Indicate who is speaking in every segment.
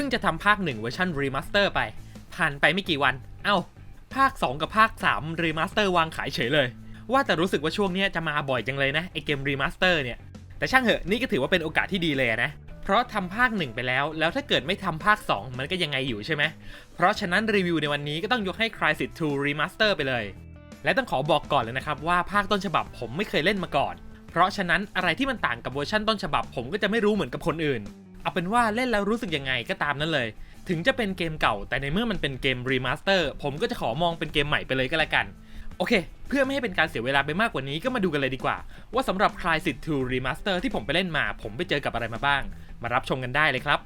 Speaker 1: พิ่งจะทำภาค 1 เวอร์ชันรีมาสเตอร์ไป ผ่านไปไม่กี่วัน เอ้า ภาค 2 กับภาค 3 รีมาสเตอร์วางขายเฉยเลย ว่าแต่รู้สึกว่าช่วงนี้จะมาบ่อยจังเลยนะ ไอเกมรีมาสเตอร์เนี่ย แต่ช่างเหอะนี่ก็ถือว่าเป็นโอกาสที่ดีเลยนะ เพราะทำภาค 1 ไปแล้ว แล้วถ้าเกิดไม่ทำภาค 2 มันก็ยังไงอยู่ใช่ไหมเพราะฉะนั้นรีวิวในวันนี้ก็ต้องยกให้ Crysis 2 Remaster ไปเลย และต้องขอบอกก่อนเลยนะครับว่าภาคต้นฉบับผมไม่เคยเล่นมาก่อน เพราะฉะนั้นอะไรที่มันต่างกับเวอร์ชันต้นฉบับผมก็จะไม่รู้เหมือนกับคนอื่น เอาเป็นว่าเล่นแล้วรู้สึกยังไงก็ตามนั้นเลย ถึงจะเป็นเกมเก่า แต่ในเมื่อมันเป็นเกมรีมาสเตอร์ผมก็จะขอมองเป็นเกมใหม่ไปเลยก็แล้วกัน โอเค เพื่อไม่ให้เป็นการเสียเวลาไปมากกว่านี้ก็มาดูกันเลยดีกว่า ว่าสำหรับ Crysis 2 Remaster ที่ผมไปเล่นมา ผมไปเจอกับอะไรมาบ้าง มารับชมกันได้เลยครับ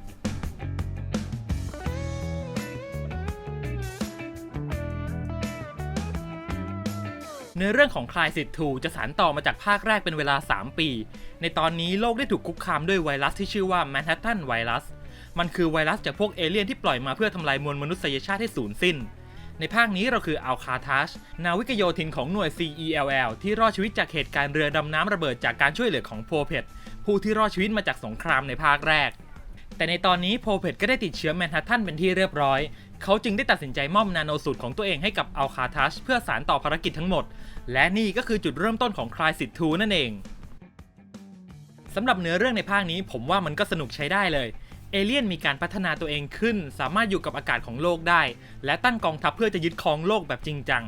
Speaker 1: เนื้อเรื่องของ Crysis 2จะสานต่อมาจากภาคแรกเป็นเวลา 3 ปี ในตอนนี้โลกได้ถูกคุกคามด้วยไวรัสที่ชื่อว่า Manhattan Virus มันคือไวรัสจากพวกเอเลี่ยนที่ปล่อยมาเพื่อทำลายมวลมนุษยชาติให้สูญสิ้น ในภาคนี้เราคืออัลคาทัชนาวิกโยธินของหน่วย CELL ที่รอดชีวิตจากเหตุการณ์เรือดำน้ำระเบิดจากการช่วยเหลือของโพเพตผู้ที่รอดชีวิตมาจากสงครามในภาคแรก แต่ในตอนนี้โพเพตก็ได้ติดเชื้อแมนฮัตตันเป็นที่เรียบร้อย เขาจึงได้ตัดสินใจมอบนาโนสูตรของตัวเองให้กับอัลคาทัชเพื่อสานต่อภารกิจทั้งหมด และนี่ก็คือจุดเริ่มต้นของ Crysis 2นั่นเองสำหรับเนื้อเรื่องในภาคนี้ผมว่ามันก็สนุกใช้ได้เลย เอเลี่ยนมีการพัฒนาตัวเองขึ้น สามารถอยู่กับอากาศของโลกได้ และตั้งกองทัพเพื่อจะยึดครองโลกแบบจริงจัง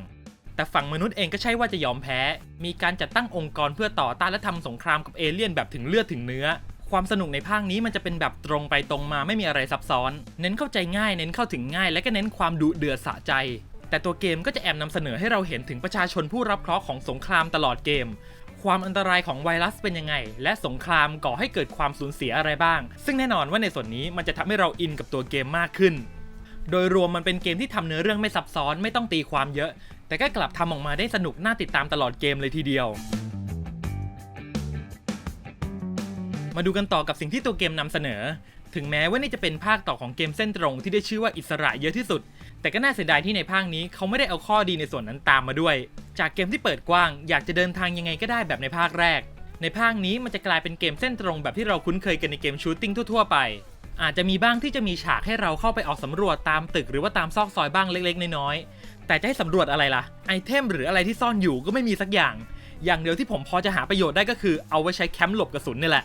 Speaker 1: แต่ฝั่งมนุษย์เองก็ใช่ว่าจะยอมแพ้ มีการจัดตั้งองค์กรเพื่อต่อต้านและทำสงครามกับเอเลี่ยนแบบถึงเลือดถึงเนื้อ ความสนุกในภาคนี้มันจะเป็นแบบตรงไปตรงมาไม่มีอะไรซับซ้อน เน้นเข้าใจง่าย เน้นเข้าถึงง่าย และก็เน้นความดุเดือดสะใจ แต่ตัวเกมก็จะแอบนำเสนอให้เราเห็นถึงประชาชนผู้รับเคราะห์ของสงครามตลอดเกม ความอันตรายของไวรัสเป็นยังไง และสงครามก่อให้เกิดความสูญเสียอะไรบ้าง ซึ่งแน่นอนว่าในส่วนนี้มันจะทำให้เราอินกับตัวเกมมากขึ้น โดยรวมมันเป็นเกมที่ทำเนื้อเรื่องไม่ซับซ้อนไม่ต้องตีความเยอะ แต่ก็กลับทำออกมาได้สนุกน่าติดตามตลอดเกมเลยทีเดียว มาดูกันต่อกับสิ่งที่ตัวเกมนำเสนอ ถึงแม้ว่านี่จะเป็นภาคต่อของเกมเส้นตรงที่ได้ชื่อว่าอิสระเยอะที่สุด แต่ก็น่าเสียดายที่ในภาคนี้เขาไม่ได้เอาข้อดีในส่วนนั้นตามมาด้วย จากเกมที่เปิดกว้าง อยากจะเดินทางยังไงก็ได้แบบในภาคแรก ในภาคนี้มันจะกลายเป็นเกมเส้นตรงแบบที่เราคุ้นเคยกันในเกมชูตติ้งทั่วๆไป อาจจะมีบ้างที่จะมีฉากให้เราเข้าไปออกสำรวจตามตึกหรือว่าตามซอกซอยบ้างเล็กๆน้อยๆแต่จะให้สำรวจอะไรล่ะไอเทมหรืออะไรที่ซ่อนอยู่ก็ไม่มีสักอย่างอย่างเดียวที่ผมพอจะหาประโยชน์ได้ก็คือเอาไว้ใช้แคมป์หลบกระสุนนี่แหละ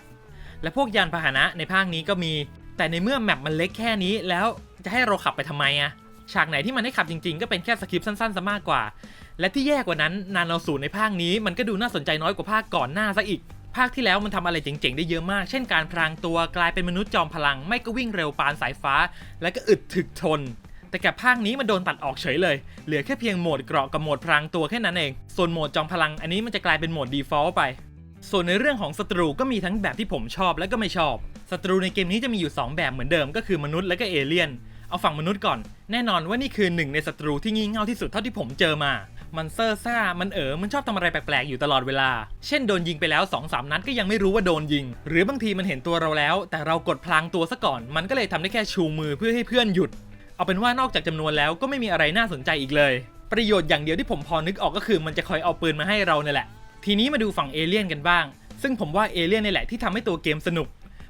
Speaker 1: และพวกยานพาหนะในภาคนี้ก็มี แต่ในเมื่อแมปมันเล็กแค่นี้แล้วจะให้เราขับไปทำไมอะฉากไหนที่มันให้ขับจริงๆ ก็เป็นแค่สคริปต์สั้นๆซะมากกว่า และที่แย่กว่านั้นนาโนสูตรในภาคนี้มันก็ดูน่าสนใจน้อยกว่าภาคก่อนหน้าซะอีก ภาคที่แล้วมันทำอะไรเจ๋งๆ ได้เยอะมาก เช่นการพรางตัวกลายเป็นมนุษย์จอมพลัง ไม่ก็วิ่งเร็วปานสายฟ้า และก็อึดถึกทน แต่กับภาคนี้มันโดนตัดออกเฉยเลย เหลือแค่เพียงโหมดเกราะกับโหมดพรางตัวแค่นั้นเอง ส่วนโหมดจอมพลังอันนี้มันจะกลายเป็นโหมด default ไป ส่วนในเรื่องของศัตรูก็มีทั้งแบบที่ผมชอบและก็ไม่ชอบศัตรูในเกมนี้จะมีอยู่ 2 แบบเหมือนเดิมก็คือมนุษย์และก็เอเลี่ยน เอาฝั่งมนุษย์ก่อน แน่นอนว่านี่คือหนึ่งในศัตรูที่งี่เง่าที่สุดเท่าที่ผมเจอมา มันเซอร์ซ่า มันเอ๋อมันชอบทำอะไรแปลกๆอยู่ตลอดเวลา เช่นโดนยิงไปแล้ว2อสนัดก็ยังไม่รู้ว่าโดนยิง หรือบางทีมันเห็นตัวเราแล้ว แต่เรากดพลางตัวซะก่อน มันก็เลยทำได้แค่ชูมือเพื่อให้เพื่อนหยุด เอาเป็นว่านอกจากจำนวนแล้วก็ไม่มีอะไรน่าสนใจอีกเลย ประโยชน์อย่างเดียวที่ผมพอนึกออกก็คือ มันจะคอยเอาปืนมาให้เราเนี่ยแหละ ทีนี้มาดูฝั่งเอเลี่ยนกันบ้าง ซึ่งผมว่าเอเลี่ยนนี่แหละที่ทำให้ตัวเกมสนุก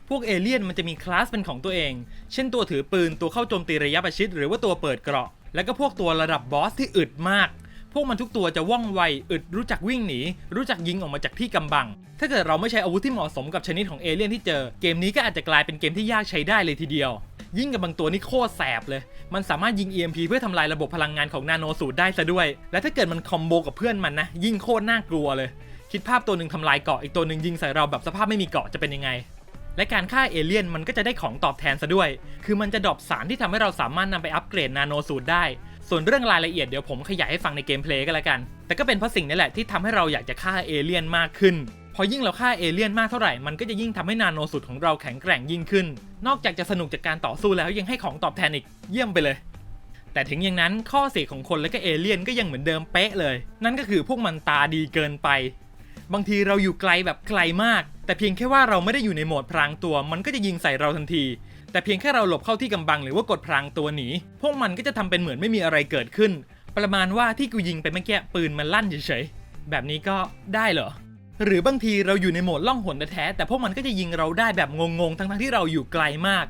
Speaker 1: พวกเอเลี่ยนมันจะมีคลาสเป็นของตัวเอง เช่นตัวถือปืน ตัวเข้าโจมตีระยะประชิด หรือว่าตัวเปิดเกราะ แล้วก็พวกตัวระดับบอสที่อึดมาก พวกมันทุกตัวจะว่องไว อึด รู้จักวิ่งหนี รู้จักยิงออกมาจากที่กำบัง ถ้าเกิดเราไม่ใช้อาวุธที่เหมาะสมกับชนิดของเอเลี่ยนที่เจอ เกมนี้ก็อาจจะกลายเป็นเกมที่ยากใช้ได้เลยทีเดียว ยิ่งกับบางตัวนี่โคตรแสบเลย มันสามารถยิง EMP เพื่อทำลายระบบพลังงานของนาโนสูตรได้ซะด้วย และถ้าเกิดมันคอมโบกับเพื่อนมันนะ ยิ่งโคตรน่ากลัวเลย คิดภาพตัวหนึ่งทำลายเกาะอีกตัวหนึ่งยิงใส่เราแบบสภาพไม่มีเกาะจะเป็นยังไง และการฆ่าเอเลี่ยนมันก็จะได้ของตอบแทนซะด้วย คือมันจะดรอปสารที่ทำให้เราสามารถนำไปอัปเกรดนาโนสูตรได้ ส่วนเรื่องรายละเอียดเดี๋ยวผมขยายให้ฟังในเกมเพลย์ก็แล้วกัน แต่ก็เป็นเพราะสิ่งนี้แหละที่ทำให้เราอยากจะฆ่าเอเลี่ยนมากขึ้น อยิ่งเราฆ่าเอเลี่ยนมากเท่าไหร่ มันก็จะยิ่งทำให้นาโนสูตรของเราแข็งแกร่งยิ่งขึ้น นอกจากจะสนุกจากการต่อสู้แล้วยังให้ของตอบแทนอีก เยี่ยมไปเลย แต่ถึงอย่างนั้นข้อเสียของคนและก็เอเลี่ยนก็ยังเหมือนเดิมเป๊ะเลย นั่นก็คือพวกมันตาดีเกินไป บางทีเราอยู่ไกลแบบไกลมาก แต่เพียงแค่ว่าเราไม่ได้อยู่ในโหมดพรางตัว มันก็จะยิงใส่เราทันที แต่เพียงแค่เราหลบเข้าที่กำบังหรือว่ากดพรางตัวหนี พวกมันก็จะทำเป็นเหมือนไม่มีอะไรเกิดขึ้น ประมาณว่าที่กูยิงไปเมื่อกี้ปืนมันลั่นเฉยๆแบบนี้ก็ได้เหรอ หรือบางทีเราอยู่ในโหมดล่องหนแท้แต่พวกมันก็จะยิงเราได้แบบงงๆ ทั้งๆที่เราอยู่ไกลมาก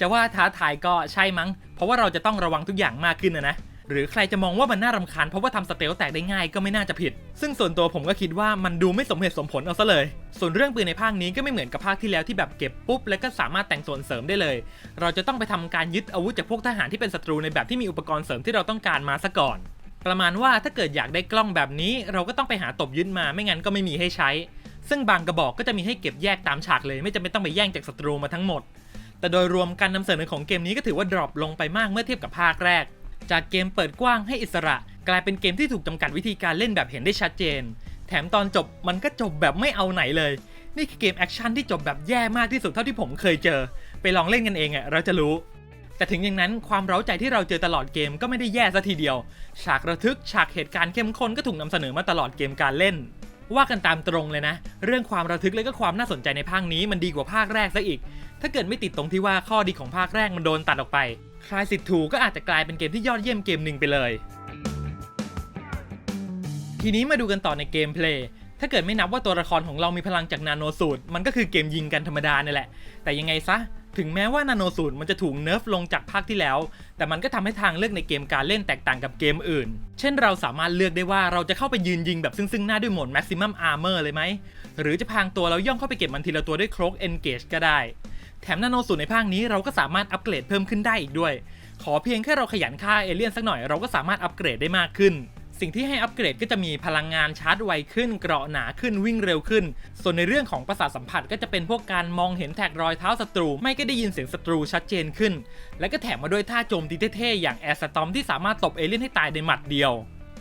Speaker 1: จะว่าท้าทายก็ใช่มั้ง เพราะว่าเราจะต้องระวังทุกอย่างมากขึ้นนะนะหรือใครจะมองว่ามันน่ารำคาญเพราะว่าทำสเตลแตกได้ง่ายก็ไม่น่าจะผิด ซึ่งส่วนตัวผมก็คิดว่ามันดูไม่สมเหตุสมผลเอาซะเลย ส่วนเรื่องปืนในภาคนี้ก็ไม่เหมือนกับภาคที่แล้วที่แบบเก็บปุ๊บ แล้วก็สามารถแต่งส่วนเสริมได้เลย เราจะต้องไปทำการยึดอาวุธจากพวกทหารที่เป็นศัตรูในแบบที่มีอุปกรณ์เสริมที่เราต้องการมาซะก่อน ประมาณว่าถ้าเกิดอยากได้กล้องแบบนี้ เราก็ต้องไปหาตบยึดมาไม่งั้นก็ไม่มีให้ใช้ ซึ่งบางกระบอกก็จะมีให้เก็บแยกตามฉากเลย ไม่จำเป็นต้องไปแย่งจากศัตรูมาทั้งหมด แต่โดยรวมการนำเสนอของเกมนี้ก็ถือว่าดรอปลงไปมากเมื่อเทียบกับภาคแรก จากเกมเปิดกว้างให้อิสระ กลายเป็นเกมที่ถูกจำกัดวิธีการเล่นแบบเห็นได้ชัดเจน แถมตอนจบมันก็จบแบบไม่เอาไหนเลย นี่คือเกมแอคชั่นที่จบแบบแย่มากที่สุดเท่าที่ผมเคยเจอ ไปลองเล่นกันเองอะเราจะรู้ แต่ถึงอย่างนั้นความเร้าใจที่เราเจอตลอดเกมก็ไม่ได้แย่ซะทีเดียว ฉากระทึกฉากเหตุการณ์เข้มข้นก็ถูกนำเสนอมาตลอดเกมการเล่น ว่ากันตามตรงเลยนะ เรื่องความระทึกและก็ความน่าสนใจในภาคนี้มันดีกว่าภาคแรกซะอีก ถ้าเกิดไม่ติดตรงที่ว่าข้อดีของภาคแรกมันโดนตัดออกไปคลายสิทธิ์ถูก็อาจจะกลายเป็นเกมที่ยอดเยี่ยมเกมหนึ่งไปเลย ทีนี้มาดูกันต่อในเกมเพลย์ถ้าเกิดไม่นับว่าตัวละครของเรามีพลังจากนาโนสูตร มันก็คือเกมยิงกันธรรมดาเนี่ยแหละ แต่ยังไงซะ ถึงแม้ว่านาโนสูตรมันจะถูกเนิร์ฟลงจากภาคที่แล้ว แต่มันก็ทำให้ทางเลือกในเกมการเล่นแตกต่างกับเกมอื่น เช่นเราสามารถเลือกได้ว่าเราจะเข้าไปยืนยิงแบบซึ่งๆหน้าด้วยโหมด maximum armor เลยไหม หรือจะพางตัวแล้วย่องเข้าไปเก็บมันทีละตัวด้วยโครก engage ก็ได้ แถมนาโนสูตรในภาคนี้เราก็สามารถอัปเกรดเพิ่มขึ้นได้อีกด้วย ขอเพียงแค่เราขยันฆ่าเอเลี่ยนสักหน่อยเราก็สามารถอัปเกรดได้มากขึ้น สิ่งที่ให้อัปเกรดก็จะมีพลังงานชาร์จไวขึ้น เกราะหนาขึ้นวิ่งเร็วขึ้น ส่วนในเรื่องของประสาทสัมผัสก็จะเป็นพวกการมองเห็นแท็กรอยเท้าศัตรู ไม่ก็ได้ยินเสียงศัตรูชัดเจนขึ้น และก็แถมมาด้วยท่าโจมตีเท่ๆอย่างแอร์สตอมที่สามารถตบเอเลี่ยนให้ตายในหมัดเดียว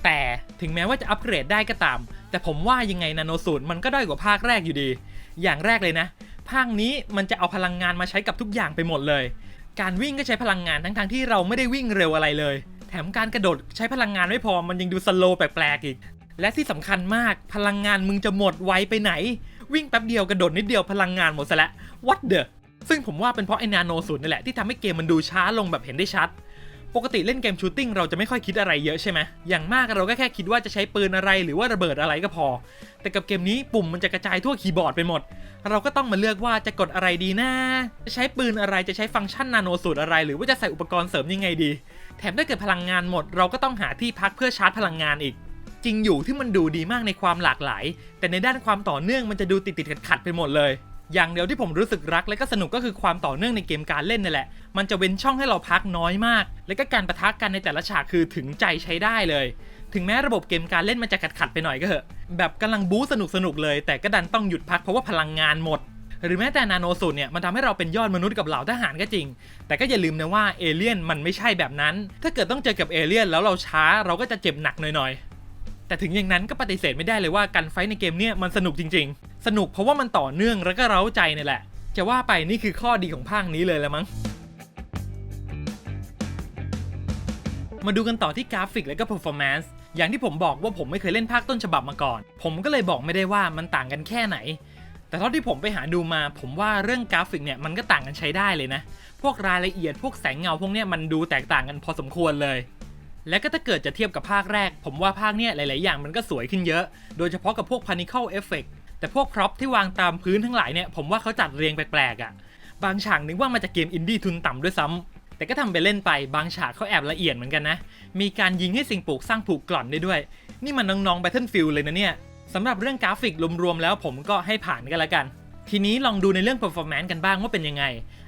Speaker 1: แต่ถึงแม้ว่าจะอัปเกรดได้ก็ตาม แต่ผมว่ายังไงนาโนสูตรมันก็ด้อยกว่าภาคแรกอยู่ดี อย่างแรกเลยนะ ภาคนี้มันจะเอาพลังงานมาใช้กับทุกอย่างไปหมดเลย การวิ่งก็ใช้พลังงานทั้งๆที่เราไม่ได้วิ่งเร็วอะไรเลย มการกระโดดใช้พลังงานไม่พอมันยังดูสโลว์แปลกๆอีก และที่สำคัญมากพลังงานมึงจะหมดไวไปไหน วิ่งแป๊บเดียวกระโดดนิดเดียวพลังงานหมดซะแล้ว what the ซึ่งผมว่าเป็นเพราะไอ้นาโนสูตรนี่แหละที่ทำให้เกมมันดูช้าลงแบบเห็นได้ชัด ปกติเล่นเกมชูตติ้งเราจะไม่ค่อยคิดอะไรเยอะใช่ไหมอย่างมากเราก็แค่คิดว่าจะใช้ปืนอะไรหรือว่าระเบิดอะไรก็พอ แต่กับเกมนี้ปุ่มมันจะกระจายทั่วคีย์บอร์ดไปหมด เราก็ต้องมาเลือกว่าจะกดอะไรดีนะจะใช้ปืนอะไรจะใช้ฟังก์ชันนาโนสูตรอะไร หรือว่าจะใส่อุปกรณ์เสริมยังไงดี แถมถ้าเกิดพลังงานหมด เราก็ต้องหาที่พักเพื่อชาร์จพลังงานอีก จริงอยู่ที่มันดูดีมากในความหลากหลาย แต่ในด้านความต่อเนื่องมันจะดูติดติดขัดขัดไปหมดเลย อย่างเดียวที่ผมรู้สึกรักและก็สนุกก็คือความต่อเนื่องในเกมการเล่นนี่แหละ มันจะเว้นช่องให้เราพักน้อยมาก และก็การประทะกันในแต่ละฉากคือถึงใจใช้ได้เลย ถึงแม้ระบบเกมการเล่นมันจะขัดขัดไปหน่อยก็เถอะแบบกำลังบู๊สนุกสนุกเลย แต่ก็ดันต้องหยุดพักเพราะว่าพลังงานหมด หรือแม้แต่นาโนสูตรเนี่ยมันทำให้เราเป็นยอดมนุษย์กับเหล่าทหารก็จริง แต่ก็อย่าลืมนะว่าเอเลี่ยนมันไม่ใช่แบบนั้น ถ้าเกิดต้องเจอกับเอเลี่ยนแล้วเราช้าเราก็จะเจ็บหนักหน่อยๆ แต่ถึงอย่างนั้นก็ปฏิเสธไม่ได้เลยว่าการไฟในเกมเนี่ยมันสนุกจริง ๆ สนุกเพราะว่ามันต่อเนื่องแล้วก็เร้าใจนี่แหละ จะว่าไปนี่คือข้อดีของภาคนี้เลยละมั้ง มาดูกันต่อที่กราฟิกและก็ performance อย่างที่ผมบอกว่าผมไม่เคยเล่นภาคต้นฉบับมาก่อน ผมก็เลยบอกไม่ได้ว่ามันต่างกันแค่ไหน แต่เท่าที่ผมไปหาดูมา ผมว่าเรื่องกราฟิกเนี่ยมันก็ต่างกันใช้ได้เลยนะ พวกรายละเอียดพวกแสงเงาพวกเนี้ยมันดูแตกต่างกันพอสมควรเลย และก็ถ้าเกิดจะเทียบกับภาคแรก ผมว่าภาคเนี้ยหลาย ๆ อย่างมันก็สวยขึ้นเยอะ โดยเฉพาะกับพวก particle effect แต่พวกพร็อพที่วางตามพื้นทั้งหลายเนี่ยผมว่าเขาจัดเรียงแปลก ๆ อะ บางฉากนึกว่ามาจากเกมอินดี้ทุนต่ำด้วยซ้ำแต่ก็ทำไปเล่นไปบางฉากเขาแอบละเอียดเหมือนกันนะ มีการยิงให้สิ่งปลูกสร้างผูกกร่อนได้ด้วย นี่มันน้องๆ Battlefield เลยนะเนี่ยสำหรับเรื่องกราฟิกรวม ๆ แล้วผมก็ให้ผ่านกันละกัน ทีนี้ลองดูในเรื่อง performance กันบ้างว่าเป็นยังไง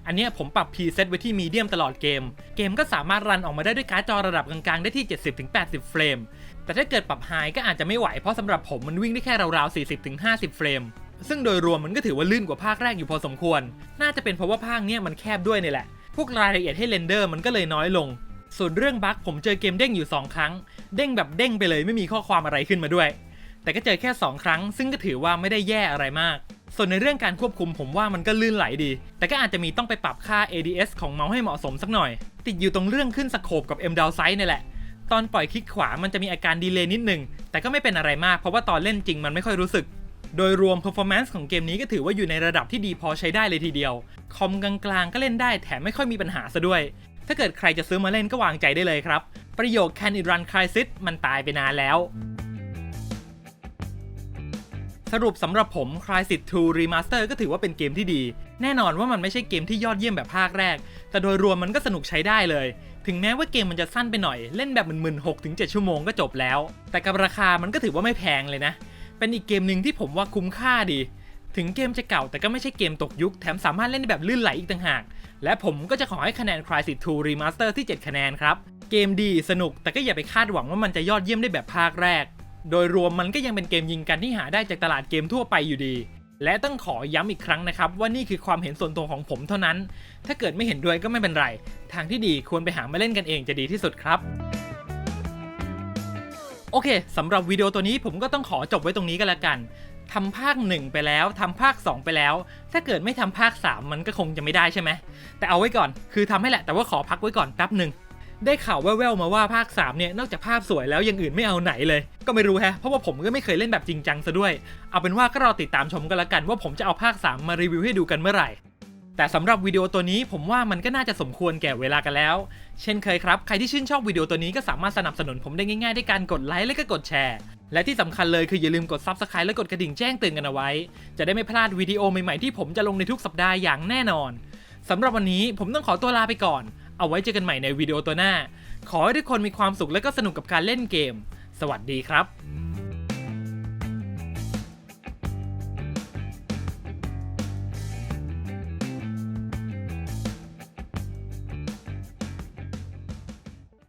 Speaker 1: อันนี้ผมปรับ preset ไว้ที่มีเดียมตลอดเกม เกมก็สามารถรันออกมาได้ด้วยการ์ดจอระดับกลางๆ ได้ที่ 70-80 เฟรม แต่ถ้าเกิดปรับ high ก็อาจจะไม่ไหว เพราะสำหรับผมมันวิ่งได้แค่ราวๆ 40-50 เฟรม ซึ่งโดยรวมมันก็ถือว่าลื่นกว่าภาคแรกอยู่พอสมควร น่าจะเป็นเพราะว่าภาคเนี้ยมันแคบด้วยนี่แหละ พวกรายละเอียดให้เรนเดอร์มันก็เลยน้อยลง ส่วนเรื่องบั๊กผมเจอเกมเด้งอยู่ 2 ครั้ง เด้งแบบเด้งไปเลยไม่มีข้อความอะไรขึ้นมาด้วย แต่ก็เจอแค่ 2 ครั้ง ซึ่งก็ถือว่าไม่ได้แย่อะไรมาก ส่วนในเรื่องการควบคุมผมว่ามันก็ลื่นไหลดี แต่ก็อาจจะมีต้องไปปรับค่า ADS ของเมาส์ให้เหมาะสมสักหน่อย ติดอยู่ตรงเรื่องขึ้นสโคปกับ M down size นี่แหละ ตอนปล่อยคลิกขวามันจะมีอาการดีเลย์นิดนึง แต่ก็ไม่เป็นอะไรมากเพราะว่าตอนเล่นจริงมันไม่ค่อยรู้สึก โดยรวม performance ของเกมนี้ก็ถือว่าอยู่ในระดับที่ดีพอใช้ได้เลยทีเดียว คอมกลางๆก็เล่นได้แถมไม่ค่อยมีปัญหาซะด้วย ถ้าเกิดใครจะซื้อมาเล่นก็วางใจได้เลยครับ ประโยค Can it run Crysis มันตายไปนานแล้ว สรุปสำหรับผม Crysis 2 Remaster ก็ถือว่าเป็นเกมที่ดี แน่นอนว่ามันไม่ใช่เกมที่ยอดเยี่ยมแบบภาคแรก แต่โดยรวมมันก็สนุกใช้ได้เลย ถึงแม้ว่าเกมมันจะสั้นไปหน่อย เล่นแบบมึนๆ6ถึง7ชั่วโมงก็จบแล้ว แต่กับราคามันก็ถือว่าไม่แพงเลยนะ เป็นอีกเกมหนึ่งที่ผมว่าคุ้มค่าดี ถึงเกมจะเก่าแต่ก็ไม่ใช่เกมตกยุค แถมสามารถเล่นได้แบบลื่นไหลอีกต่างหาก และผมก็จะขอให้คะแนน Crysis 2 Remaster ที่ 7 คะแนนครับ เกมดีสนุกแต่ก็อย่าไปคาดหวังว่ามันจะยอดเยี่ยมได้แบบภาคแรก โดยรวมมันก็ยังเป็นเกมยิงกันที่หาได้จากตลาดเกมทั่วไปอยู่ดี และต้องขอย้ำอีกครั้งนะครับว่านี่คือความเห็นส่วนตัวของผมเท่านั้น ถ้าเกิดไม่เห็นด้วยก็ไม่เป็นไร ทางที่ดีควรไปหามาเล่นกันเองจะดีที่สุดครับ โอเคสำหรับวิดีโอตัวนี้ผมก็ต้องขอจบไว้ตรงนี้ก็แล้วกันทำภาค 1 ไปแล้วทำภาค 2 ไปแล้ว ถ้าเกิดไม่ทำภาค 3 มันก็คงจะไม่ได้ใช่ไหมแต่เอาไว้ก่อน คือทำให้แหละแต่ว่าขอพักไว้ก่อนแป๊บหนึ่ง ได้ข่าวแว่วๆมาว่าภาค3เนี่ยนอกจากภาพสวยแล้วย่างอื่นไม่เอาไหนเลย ก็ไม่รู้แฮะเพราะว่าผมก็ไม่เคยเล่นแบบจริงจังซะด้วย เอาเป็นว่าก็รอติดตามชมกันละกันว่าผมจะเอาภาค 3 มารีวิวให้ดูกันเมื่อไหร่ แต่สำหรับวิดีโอตัวนี้ผมว่ามันก็น่าจะสมควรแก่เวลากันแล้ว เช่นเคยครับใครที่ชื่นชอบวิดีโอตัวนี้ก็สามารถสนับสนุนผมได้ง่ายๆด้วยการกดไลค์และก็กดแชร์และที่สำคัญเลยคืออย่าลืมกด Subscribe และกดกระดิ่งแจ้งเตือนกันเอาไว้ จะได้ไม่พลาดวิดีโอใหม่ๆที่ผมจะลงในทุกสัปดาห์อย่างแน่นอนสำหรับวันนี้ผมต้องขอตัวลาไปก่อน เอาไว้เจอกันใหม่ในวิดีโอตัวหน้า ขอให้ทุกคนมีความสุขและก็สนุกกับการเล่นเกม สวัสดีครับ